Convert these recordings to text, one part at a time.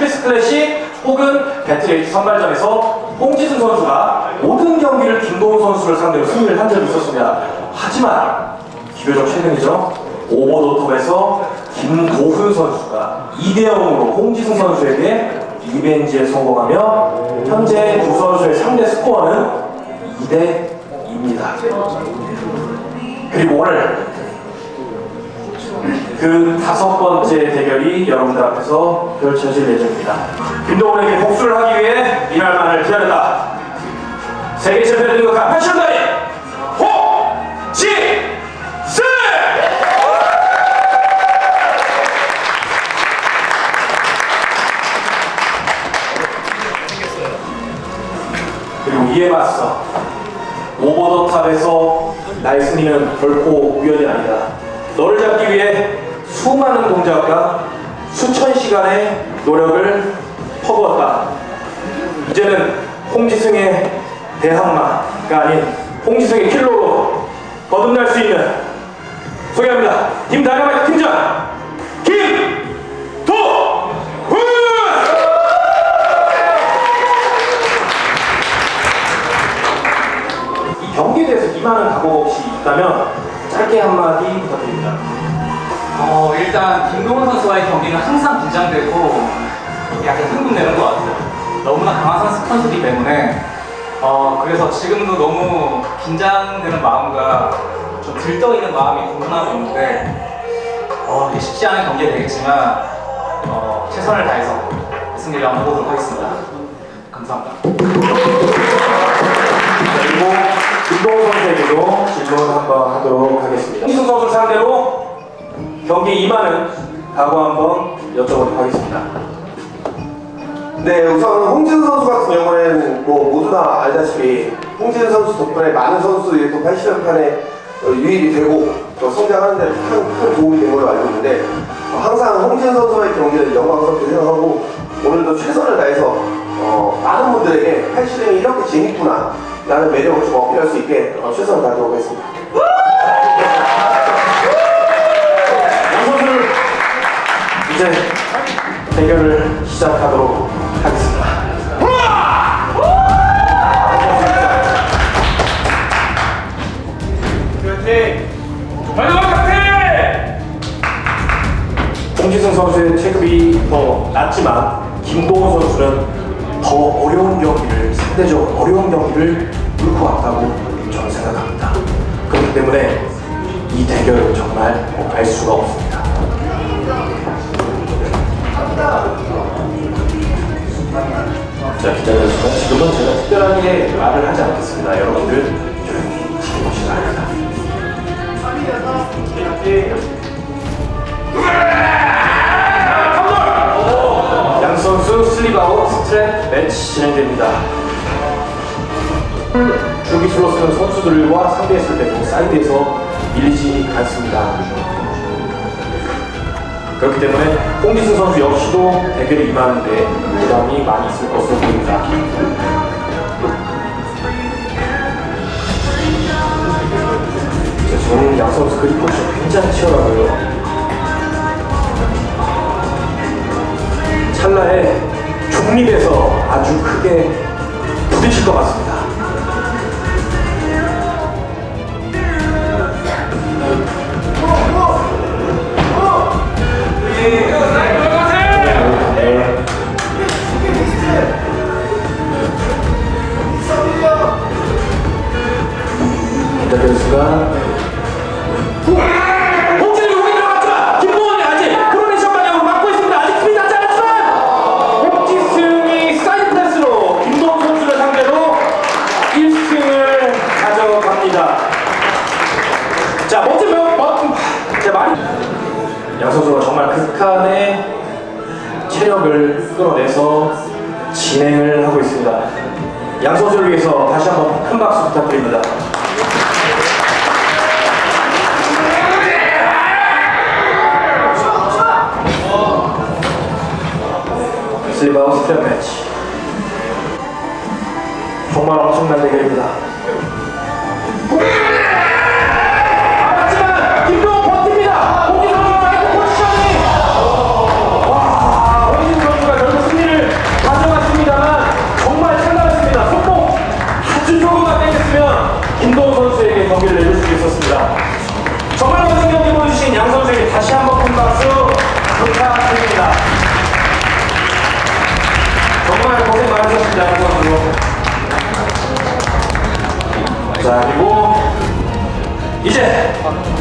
실비스 클래식 혹은 배틀에이트 선발전에서 홍지승 선수가 모든 경기를 김도훈 선수를 상대로 승리를 한 적이 있었습니다. 하지만 비교적 최근이죠. 오버더톱에서 김도훈 선수가 2대 0으로 홍지승 선수에게 리벤지에 성공하며 현재 두 선수의 상대 스코어는 2대 2입니다. 그리고 오늘 그 다섯 번째 대결이 여러분들 앞에서 펼쳐질 예정입니다. 김동훈에게 복수를 하기 위해 이날만을 기다렸다. 세계 챔피언 등극한 패션다이 호지승! 그리고 이에 맞서 오버더탑에서 승리는 결코 우연이 아니다. 너를 잡기 위해 수많은 동작과 수천 시간의 노력을 퍼부었다. 이제는 홍지승의 대항마가 아닌 홍지승의 킬로로 거듭날 수 있는 소개합니다. 팀 다이너마이트 팀장 김도훈! 이 경기에 대해서 이만한 각오 없이 있다면 짧게 한마디 부탁드립니다. 어, 일단 김동훈 선수와의 경기는 항상 긴장되고 약간 흥분되는 것 같아요. 너무나 강한 선수 컨셉이기 때문에 어, 그래서 지금도 너무 긴장되는 마음과 좀 들떠있는 마음이 공존하고 있는데 어, 쉽지 않은 경기가 되겠지만 어, 최선을 다해서 승리를 한번 해보도록 하겠습니다. 감사합니다. 그리고 김동훈 선수에게도 질문 한번 하도록 하겠습니다. 홍승 선수 상대로 경기 임하는 각오 한번 여쭤보도록 하겠습니다. 네, 우선 홍진 선수 같은 경우에는 뭐 모두 다 알다시피 홍진 선수 덕분에 많은 선수들이 또 80연판에 유입이 되고 또 성장하는 데 큰, 큰 도움이 된 걸로 알고 있는데 어, 항상 홍진 선수와의 경기를 영광스럽게 생각하고 오늘도 최선을 다해서 어, 많은 분들에게 80lem이 이렇게 재밌구나 라는 매력을 좀 어필할 수 있게 어, 최선을 다하도록 하겠습니다. 이제 대결을 시작하도록 하겠습니다. 홍지승 선수의 체급이 더 낮지만 김동훈 선수는 더 어려운 경기를 상대적으로 어려운 경기를 뚫고 왔다고 저는 생각합니다. 그렇기 때문에 이 대결은 정말 알 수가 없습니다. 자 기자들입니다. 지금은 제가 특별하게 말을 하지 않겠습니다. 여러분들 조용히 지켜보시기 바랍니다. 양 선수 슬립아웃 스트랩 매치 진행됩니다. 줄기술로서는 선수들과 상대했을 때도 사이드에서 밀리지 않습니다. 그렇기 때문에 홍지승 선수 역시도 대결에 임하는데 부담이 많이 있을 것으로 보입니다. 자, 저는 양 선수 그립포시 굉장히 치열하고요. 찰나에 중립에서 아주 크게 부딪힐 것 같습니다. 않았지만 홍지승이 사이드 패스로 김동원 선수를 상대로 1승을 가져갑니다. 자 멋진 명, 멋, 자 많이 양 선수가 정말 극한의 체력을 끌어내서 진행을 하고 있습니다. 양 선수를 위해서 다시 한번 큰 박수 부탁드립니다. 슬리바우 스텝 매치 정말 엄청난 대결입니다 자, 그리고 이제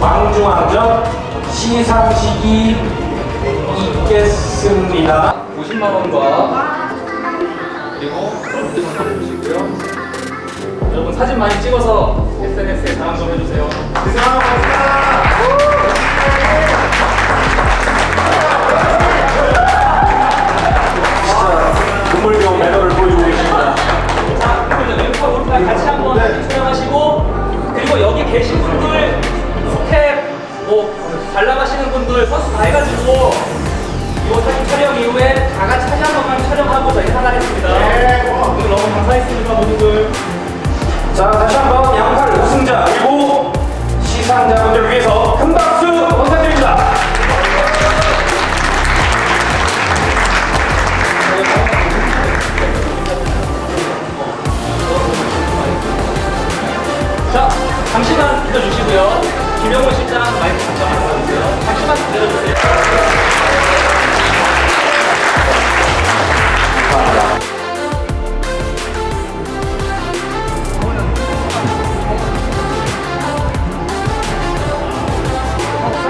왕중왕전 시상식이 있겠습니다. 50만 원과 그리고 프로필 한번 보시고요. 여러분 사진 많이 찍어서 SNS에 자랑 좀 해주세요. 써주세요.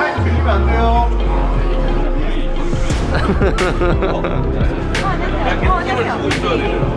잠시만 기다려주세요.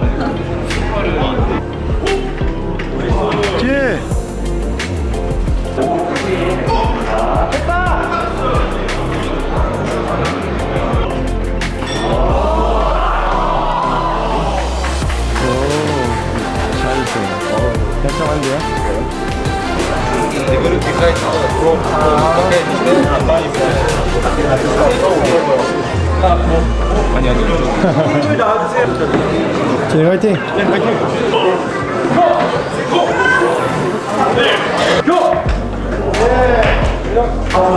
진행 화이팅!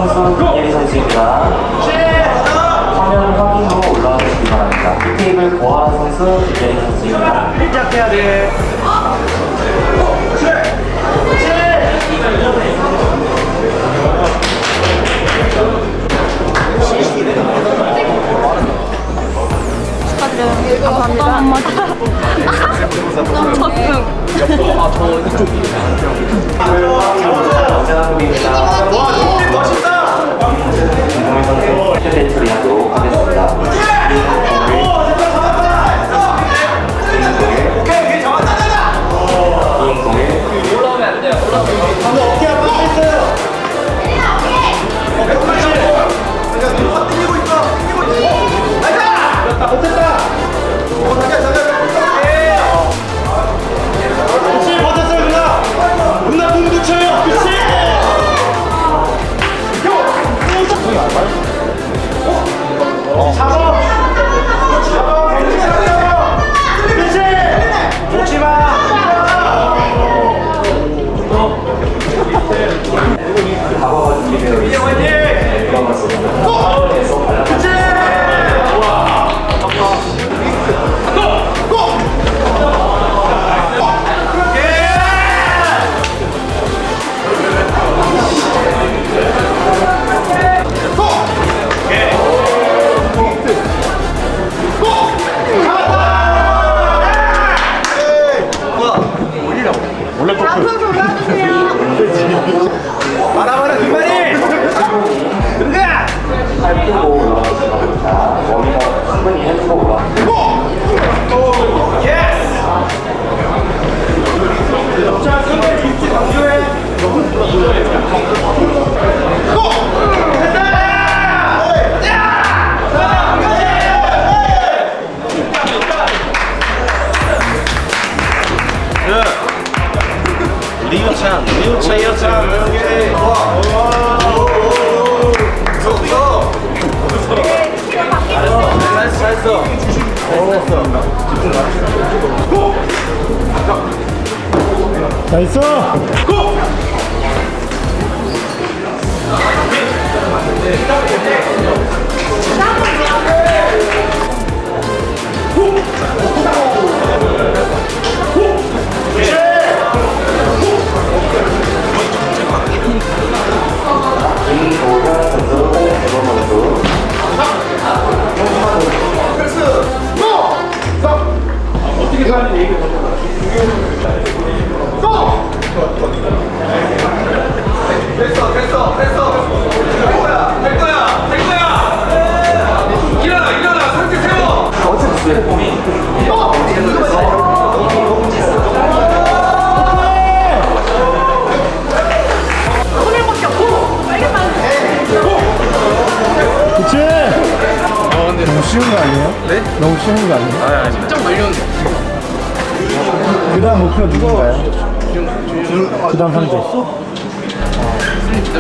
선수 예리 선수입니다. 화면 확인 후 올라와 주시기 바랍니다. 이 테이블 고아라 선수 예리 선수입니다. 영상입니다. 김동민 과거 나이스! 쉬운 그 다음 상대.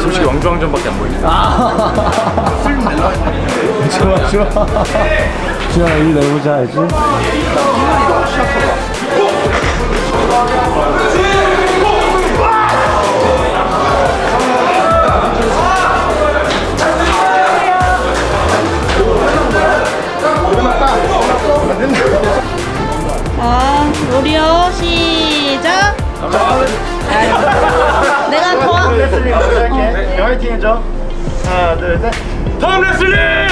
솔직히 왕중왕전밖에 안 보이네. 좋아, 좋아. 지현아, 일 내보자, 알지? 자, 로리오 시작. 내가 더 레슬링 할게. 화이팅 해줘. 하나, 둘, 셋. 다음 레슬링! 네!